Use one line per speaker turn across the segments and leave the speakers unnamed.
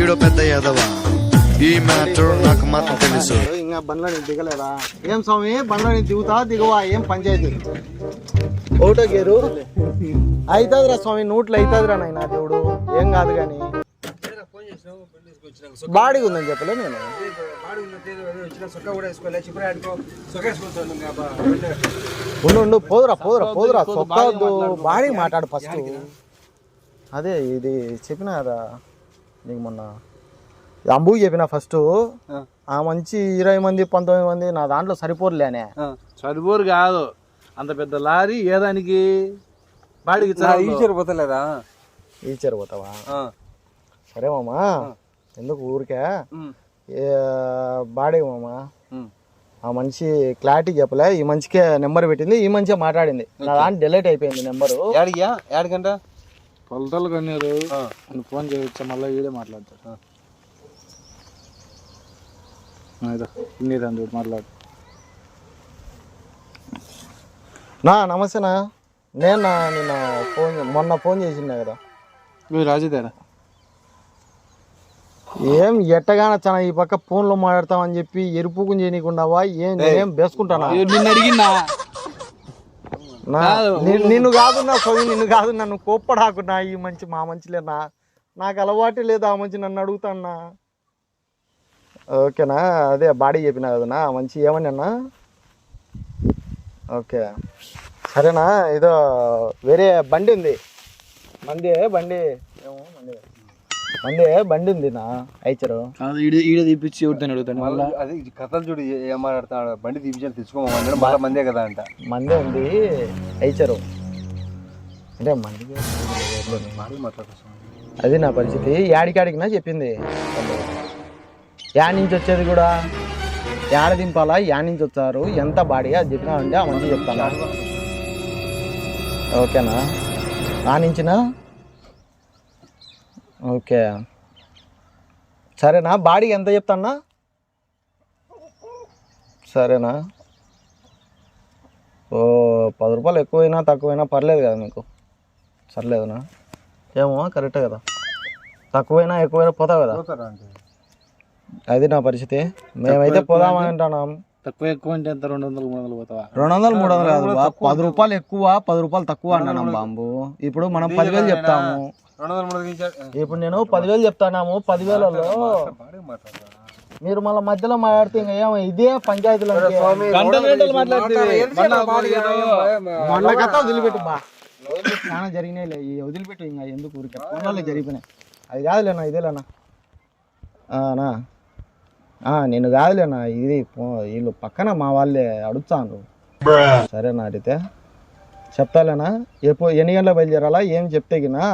ఈడో పెద్ద యాదవ. ఈ మ్యాటర్ నాకు మాత్రం తెలుసు.
ఇంకా బండ్లో నేను దిగలేదా? ఏం స్వామి? బండ్లో నేను దిగుతా దిగువా? ఏం పంచాయతీ ఒకటో గేరు. అవుతుందిరా స్వామి నూట్లు అవుతుందిరా నాయన దేవుడు. ఏం కాదు కానీ. బాడీ ఉందని చెప్పలే నేను. ఉండు ఉండు పోదురా పోదురా పోదురా సొక్కదు. బాడీ మాట్లాడు ఫస్ట్. అదే ఇది చెప్పిన కదా నీకు మొన్న. అంబుకి చెప్పిన ఫస్ట్ ఆ. మంచి ఇరవై మంది పంతొమ్మిది మంది నా దాంట్లో సరిపోరులేనే.
సరిపోరు కాదు. అంత పెద్ద లారీ ఏదానికి? బాడికి
ఈచర్ పోతలేదా?
ఈచర్ పోతావా? సరే మామా ఎందుకు ఊరికే? బాడీ మామా. ఆ మనిషి క్లారిటీ చెప్పలే ఈ మనిషికే నెంబర్ పెట్టింది ఈ మనిషే మాట్లాడింది. నా దాంట్లో డిలీట్ అయిపోయింది నెంబరు.
యాడిగా యాడికంట?
కొలతలు కన్నారు అని ఫోన్ చేయొచ్చా మళ్ళీ వీడే మాట్లాడతాడు ఇన్నిదండి మాట్లాడు.
నా నమస్తేనా నేను నిన్న ఫోన్ మొన్న ఫోన్ చేసిండే కదా.
మీరు రాజుదేనా
ఏం ఎట్టగాన చాలా ఈ పక్క ఫోన్లో మాట్లాడతామని చెప్పి ఎరుపుకుని చేయనీకుండావా ఏం నేనేం బేసుకుంటానా?
నిన్ను అడిగినా?
నిన్ను కాదు నా సోయి నిన్ను కాదు నన్ను కోప్పడాకున్నా ఈ మంచి మా మంచిలేనా నాకు అలవాటు లేదు ఆ మంచి నన్ను అడుగుతాన్నా. ఓకేనా? అదే బాడీ చెప్పినా కదనా మంచి ఏమని అన్నా ఓకే. సరేనా? ఏదో వేరే బండి ఉంది. బండి బండి. ఏమో బండి. బండి బండి ఉంది నా? ఐచరు.
కాదు ఈడ ఈడ తీపిచ్చి ఎవరితో అడుగుతాను మళ్ళీ
అది కథలు చూడు ఏ- మాట్లాడతాడు బండి తీపించాలి తెచ్చుకోమన్నాడు మళ్ళీ మందే కదా అంట.
మందే ఉంది. ఐచరు. అంటే మంది అది నా పరిస్థితి. యాడికాడికి నా చెప్పింది. యాడ్ నుంచి వచ్చేది కూడా. యాడ దింపాలా? యాడ్ నుంచి వచ్చారు. ఎంత బాడీ? అది చెప్పినా అంటే మంచి చెప్తాను. ఓకేనా? ఆ నుంచినా? ఓకే. సరేనా? బాడీ ఎంత చెప్తాన్నా? సరేనా? ఓ పది రూపాయలు ఎక్కువైనా తక్కువైనా పర్లేదు కదా మీకు. సర్లేదునా? ఏమో కరెక్టే కదా. తక్కువైనా ఎక్కువైనా పోతావు కదా. అది నా పరిస్థితి. మేమైతే పోదామని అంటున్నాం.
తక్కువ ఎక్కువ అంటే ఎంత? రెండు వందలు మూడు వందలు పోతావా?
రెండు వందలు మూడు వందలు కాదు బా పది రూపాయలు ఎక్కువ పది రూపాయలు తక్కువ అంటున్నాం బాంబు. ఇప్పుడు మనం పదివేలు చెప్తాము. ఇప్పుడు నేను పదివేలు చెప్తానాము పదివేలలో. మీరు మళ్ళీ మధ్యలో మాట్లాడితే ఇంకా ఏమో ఇదే పంచాయతీలో
గంటలు గంటలు
మొన్న కథ వదిలిపెట్టు బా. చాలా ఈ వదిలిపెట్టు ఇంకా ఎందుకు ఊరికే? ఫోన్లలో జరిగిపోయినాయి. అది కాదులేనా ఇదేలేనా? ఆ, నా. ఆ, నేను కాదులేనా ఇది వీళ్ళు పక్కన మా వాళ్ళే అడుగుతాను సరేనా అడిగితే చెప్తాలేనా? ఎప్పుడు ఎన్ని గంటలకు బయలుదేరాలా? ఏం చెప్తే గినా?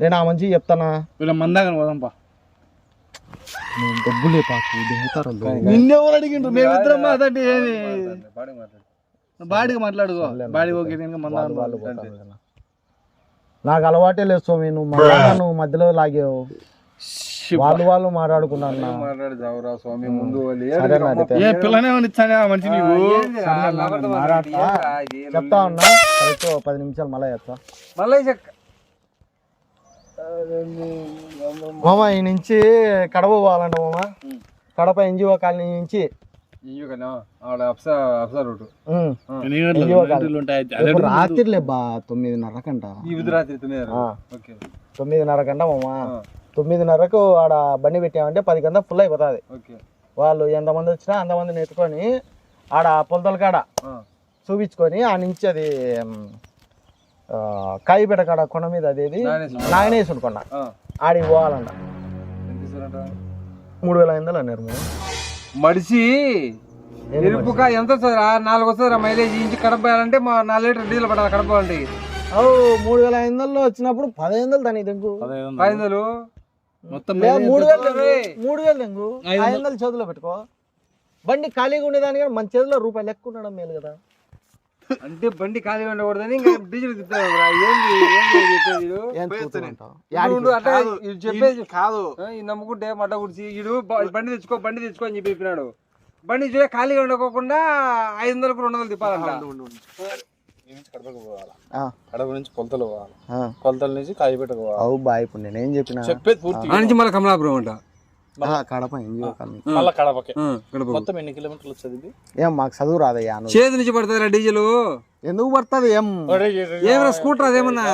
నేను ఆ మంచి చెప్తానా?
వీళ్ళ మందాగా పోదాంపా
నేను డబ్బులే పాకు దిగుతారు
నిన్నెవరు అడిగిండ్రు? మేమిద్దరం మాట్లాడి బాడీకి మాట్లాడుకో. బాడీ ఓకే నేను
వాళ్ళు. నాకు అలవాటే లేదు స్వామి నువ్వు మా నాన్న నువ్వు మధ్యలో లాగేవు. వాళ్ళు వాళ్ళు మాట్లాడుకున్నారు నా.
మాట్లాడు జావురా స్వామి ముందు వాళ్ళు
సరే నా అడిగితే
ఏ పిల్లనే ఇచ్చానే ఆ మంచి నీవు?
చెప్తా ఉన్నా. కరెక్ట్ పది నిమిషాలు మళ్ళీ చెప్తా.
మళ్ళీ చెక్క
మామ ఈ నుంచి కడప పోవాలంట మామ. కడప ఎన్జిఓ కాలనీ నుంచి. రాత్రిలే బా తొమ్మిదిన్నర. కంట తొమ్మిదిన్నర కంట మామ. తొమ్మిదిన్నరకు ఆడ బండి పెట్టామంటే పది గంట ఫుల్ అయిపోతుంది.
ఓకే.
వాళ్ళు ఎంతమంది వచ్చినా అంతమందిని ఎత్తుకొని ఆడ పొలతల కాడ చూపించుకొని ఆ నుంచి అది కాయిపేట కాడ కొండ మీద అదేది? నాగనేశ్వర. కొండ ఆడికి పోవాలంట. మూడు వేల ఐదు వందలు అన్నారు మేము.
మడిసి ఎరుపుక ఎంత వస్తుంది నాలుగు వస్తుంది మైలేజ్. ఇంచి కడప పోయాలంటే మా నాలుగు లీటర్ డీజిల్ పడాలి కడప అంటే
ఓ మూడు వేల ఐదు వందలు వచ్చినప్పుడు పదహైదు వందలు దానికి తెంగు
పదహైదు వందలు. మొత్తం
మూడు వేలు తెంగు. మూడు వేలు తెంగు ఐదు వందలు. చేతిలో పెట్టుకో. బండి ఖాళీగా ఉండేదాని కానీ మన చేతిలో రూపాయలు ఎక్కువ ఉండడం మేలు కదా.
అంటే బండి ఖాళీ ఉండకూడదని ఇంకా డీజిల్ చెప్పేది చెప్పేది
కాదు.
నమ్ముకుంటే మడ్డ గుడిచి బ- బండి తెచ్చుకో బండి తెచ్చుకో అని చెప్పి చెప్పినాడు. బండి చూడే ఖాళీగా ఉండకోకుండా ఐదు వందలకు రెండు వందలు తిప్పాలంట
కడప నుంచి కొలతలు పోవాలి. కొలతల నుంచి కాయపెట్టకు పోవాలి?
అవు బా ఇప్పుడు నేనేం చెప్పిన?
చెప్పేది పూర్తి
నుంచి మళ్ళీ కమలాపురం అంట.
కడప ఎన్జిఓ కాలనీ
మళ్ళా కడపకే. మొత్తం ఎన్ని కిలోమీటర్లు
ఏం మాకు చదువు రాదయ్యా
చేతి నుంచి పడుతుందిరా డీజిల్.
ఎందుకు పడుతుంది ఏం?
ఏమైనా స్కూటర్ అదేమన్నా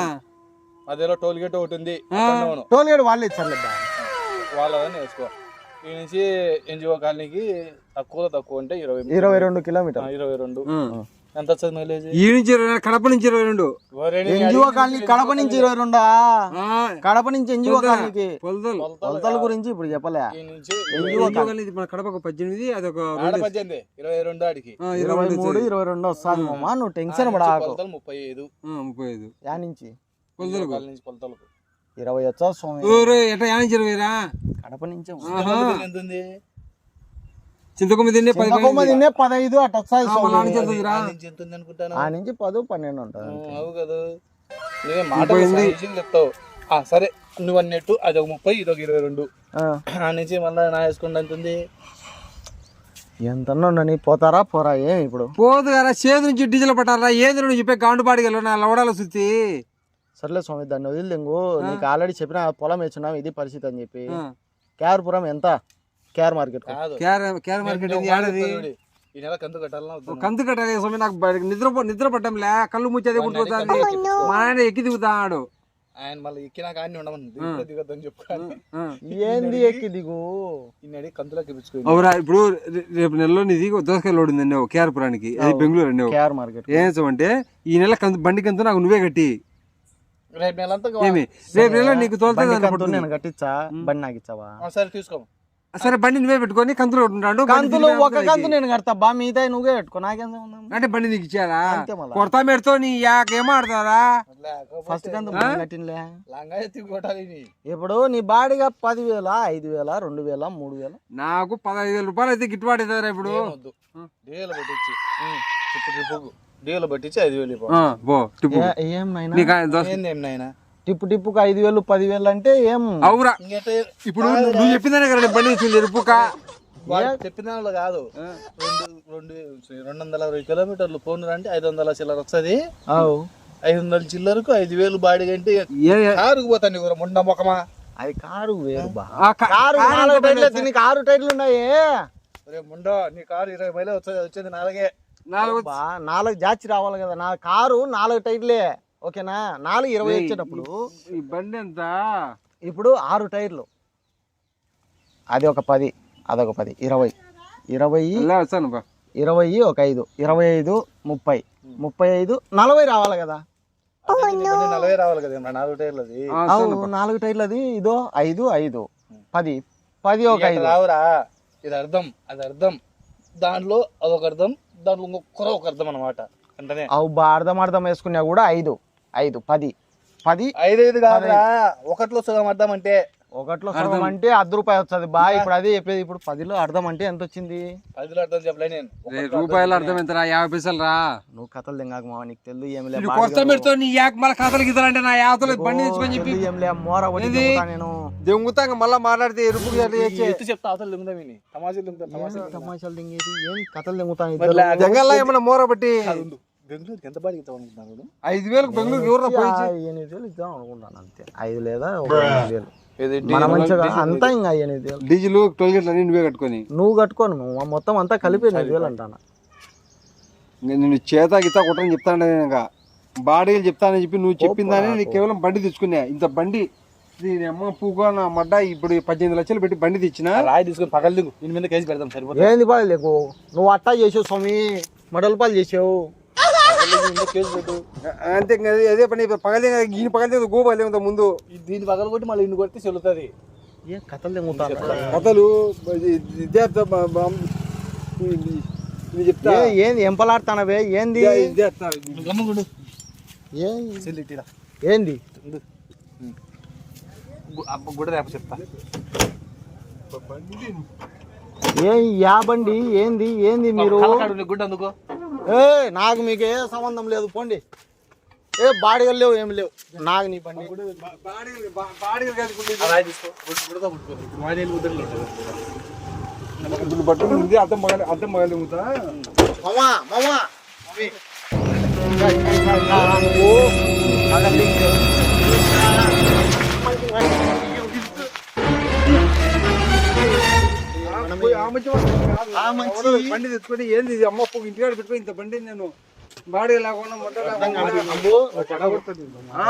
అదేలో టోల్ గేట్ ఒకటి ఉంది
టోల్ గేట్ వాళ్ళే ఇచ్చారు
వాళ్ళదని వేసుకో. ఈ నుంచి ఎన్జిఓ కాలనీకి తక్కువ తక్కువ అంటే ఇరవై
ఇరవై రెండు కిలోమీటర్
ఇరవై రెండు. ఎంత వస్తుంది మైలేజ్
ఈ నుంచి ఇరవై రెండు, కడప నుంచి ఇరవై రెండు.
ఎన్జిఓ కాలనీ కడప నుంచి ఇరవై రెండా? కడప నుంచి ఎన్జిఓ కాలనీకి.
పొలదలు
కొలతల గురించి ఇప్పుడు చెప్పలే.
ఈ నుంచి
ఎన్జిఓ కాలనీ.
మన కడప పద్దెనిమిది అదొక
ఆడ పద్దెనిమిది ఇరవై రెండు ఆడికి.
ఆ,
ఇరవై మూడు ఇరవై రెండు వస్తుంది మామ నువ్వు టెన్షన్ పడాకు.
కొలతలు ముప్పై ఐదు.
ఆ, ముప్పై ఐదు.
యా నుంచి.
కాలనీ నుంచి కొలతలకు
ఇరవై వచ్చా స్వామి?
ఊరు ఎట్లా యా నుంచి ఇరవై రా?
కడప నుంచి.
ఎంత ఉంది?
చింతకొమ్మ తిన్నే
చింతకొమ్మ తిన్నే పదహైదు అటు వస్తాయి
ఆ, నుంచి
పది పన్నెండు ఉంటుంది
సరే నువ్వు అన్నట్టు అది ఒక ముప్పై ఇది ఒక ఇరవై రెండు.
ఆ,
నుంచి మళ్ళీ నా వేసుకుంటే ఎంత ఉంది
ఎంత ఉండని పోతారా పోరా ఏం ఇప్పుడు?
పోదు కదా చేతి నుంచి డీజిల్ పట్టారా ఏంది నువ్వు చెప్పే గాండు బాడిగలు నా లవడాల సుత్తి?
సర్లే స్వామి దాన్ని వదిలింగు నీకు ఆల్రెడీ చెప్పిన పొలం వేసున్నాం ఇది పరిస్థితి అని చెప్పి. కేఆర్పురం ఎంత? కేఆర్ మార్కెట్
కాదు.
కేర్ కేర్ మార్కెట్
ఈ నెల కంతు కట్టాలన్నా?
కంతు కట్టాలి స్వామి నాకు నిద్ర పో- నిద్ర పట్టంలే కళ్ళు ముచ్చేది పుట్టుకొస్తుంది మా ఆయన ఎక్కి దిగుతాడు.
ఆయన మళ్ళీ ఎక్కినాక ఆయన ఉండమని. దిగుతా దిగొద్దని చెప్పు కానీ
ఏంది ఎక్కి దిగు?
ఈయన కంతులోకి ఇప్పించుకో
అవురా ఇప్పుడు రేపు నెలలో నీది దోసకాయ లోడ్ ఉంది అన్నావు కేఆర్పురానికి అది బెంగళూరు అన్నావు
కేఆర్ మార్కెట్.
ఏం అంటే ఈ నెల కంతు బండి కంతు నాకు నువ్వే కట్టి.
రేపు నెలంతా
ఏమి? రేపు నెల నీకు తోలుతుంది.
నేను కట్టించా బండి నాకు ఇచ్చావా?
సరే తీసుకో.
సరే బండి నువ్వే పెట్టుకొని కంతులు ఉంటాడు
కంతులు ఒక కంతు నేను కడతా. బా మిగతా నువ్వే పెట్టుకో. నాకేం?
అంటే బండి నీకు ఇచ్చారా. కొడతా మెడతో నీ యాక్ ఆడతారా
ఫస్ట్ కంతు కట్టినలే. ఇప్పుడు నీ బాడిగా పదివేల ఐదు వేల రెండు వేల మూడు వేల
నాకు పదహైదు వేల రూపాయలు అయితే గిట్టుబాటు అవుతారా ఇప్పుడు.
డీఎల్ పట్టించి డీఎల్ ఐదు వేలు
ఏ- ఏం నాయనా? టిప్పు టిప్పుకు ఐదు వేలు పదివేలు అంటే ఏం?
అవురా. ఇప్పుడు నువ్వు చెప్పిందనే కదా బండి ఇచ్చింది ఎరుపుక
చెప్పిన దానిలో కాదు. రెండు రెండు రెండు వందల అరవై కిలోమీటర్లు పోను అంటే ఐదు వందల చిల్లర వస్తుంది.
అవు.
ఐదు వందల చిల్లరకు ఐదు వేలు బాడీ అంటే కారుకు పోతాను నీకు ముండ మొక్కమా
అది కారు వేరు బా.
ఆ కా-
కారు నాలుగు టైర్లు ఎత్తి నీకు ఆరు టైర్లు ఉన్నాయి?
రే ముండో నీ కారు ఇరవై మైలు వచ్చేది వచ్చేది నాలుగే.
నాలుగు
నాలుగు జాచి రావాలి కదా నా కారు నాలుగు టైర్లే. ఓకేనా? నాలుగు ఇరవై వచ్చేటప్పుడు
ఈ బండి ఎంత?
ఇప్పుడు ఆరు టైర్లు. అది ఒక పది అదొక పది ఇరవై. ఇరవై
అలా వస్తాను బా.
ఇరవై ఒక ఐదు ఇరవై ఐదు ముప్పై. ముప్పై ఐదు నలభై రావాలి కదా.
నలభై రావాలి కదా నాలుగు టైర్లది.
అవును నాలుగు టైర్లు అది ఇదో ఐదు ఐదు. పది పది ఒక ఐదు.
రావురా. ఇది అర్థం అది అర్థం. దాంట్లో అదొక అర్థం దాంట్లో ఇంకొకరు ఒక అర్థం అనమాట అంటనే.
అవు బా అర్థం అర్థం వేసుకున్నా కూడా ఐదు. ఐదు పది. పది?
ఐదు ఐదు కాదురా ఒకటిలో సగం అర్థం అంటే
ఒకటిలో సగం అంటే అర్ధ రూపాయి వస్తుంది. బా ఇప్పుడు అదే చెప్పేది. ఇప్పుడు పదిలో అర్థం అంటే ఎంత వచ్చింది
పదిలో అర్థం చెప్పలే నేను.
రే, రూపాయలు అర్థం ఎంతరా? యాభై పైసలు రా.
నువ్వు కథలు దింగాక మావా నీకు తెలియదు ఏమి లే
ఇది కొత్త మెడతో నీ యాక్ మళ్ళీ కథలు గిద్దలంటే నా యాతలు బండి తెచ్చుకొని చెప్పి.
ఏం లే మోర? దొంగతా నేను.
దెంగుతాంగ మళ్ళా మాట్లాడితే ఎరుపు
ఎత్తు చెప్తా అవతల దిగుదా విని. తమాషా దిగుతా తమాషా
తమాషాలు దింగేది? ఏం కథలు దింగుతాను
మరి లే-
జంగల్లో ఏమన్నా మోర బట్టి.
బెంగళూరుకి ఎంత బాడికి ఇస్తావు అనుకుంటున్నాను
ఐదు వేలకు బెంగళూరు ఎవరు
ఎనిమిది వేలు ఇద్దాం అనుకుంటాను అంతే. ఐదు లేదా ఒక ఎనిమిది వేలు. మన మంచిగా అంతా ఇంకా ఎనిమిది వేలు.
డీజిల్ టోల్ గేట్లు అన్ని నువ్వే కట్టుకొని.
నువ్వు కట్టుకోను నువ్వు మొత్తం అంతా కలిపి ఎనిమిది వేలు అంటాను?
నేను చేత గీత కొట్టని చెప్తాను ఇంకా బాడీలు చెప్తానని చెప్పి నువ్వు చెప్పిందని నీకు కేవలం బండి తెచ్చుకున్నా. ఇంత బండి దీని అమ్మ పూకో నా మడ్డ ఇప్పుడు పద్దెనిమిది లక్షలు పెట్టి బండి తెచ్చిన.
రాయి తీసుకొని పగలు దిగు దీని మీద కేసు పెడతాం సరిపోతుంది?
ఏంది పాలు లేకు? నువ్వు అట్టా చేసావు స్వామి మడల పాలు చేసావు.
అంతే అదే- పని పగలే ఈయన పగలే గోపాలే ఉందా ముందు?
దీన్ని పగలు కొట్టి మళ్ళీ ఇన్ని కొడితే చెల్లుతుంది.
ఏ కథలు దింగుతాను
కథలు ఇదే చెప్తా.
ఏ- ఏంది ఎంపలాడుతానవే? ఏంది? ఏంది?
గుడ్డ రేపు చెప్తా.
ఏ యా బండి? ఏంది? ఏంది మీరు?
గుడ్డ అందుకో.
ఏ నాకు మీకు ఏ సంబంధం లేదు పోండి ఏ బాడిగలు లేవు ఏమి లేవు నాకు నీ
బాడీలు బాడీలు కలుపుకుంటే
ఆ రాయి తీసుకో గుడ్డ-
బండి తెచ్చుకొని ఏంది ఇది? అమ్మ ఇంటికాడ పెట్టుకో ఇంత బండి నేను? బాడీ లేకుండా మొట్ట లేకుండా
అబ్బో
ఆ.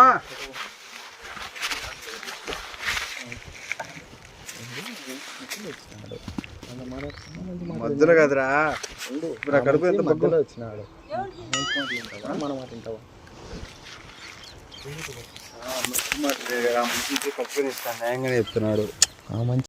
మధ్యలో కదరా. ఇప్పుడు ఆ కడుపు ఎంత బగ్గు
మధ్యలో వచ్చినాడు. మనం మాట
చెప్తున్నాడు.
ఆ మంచి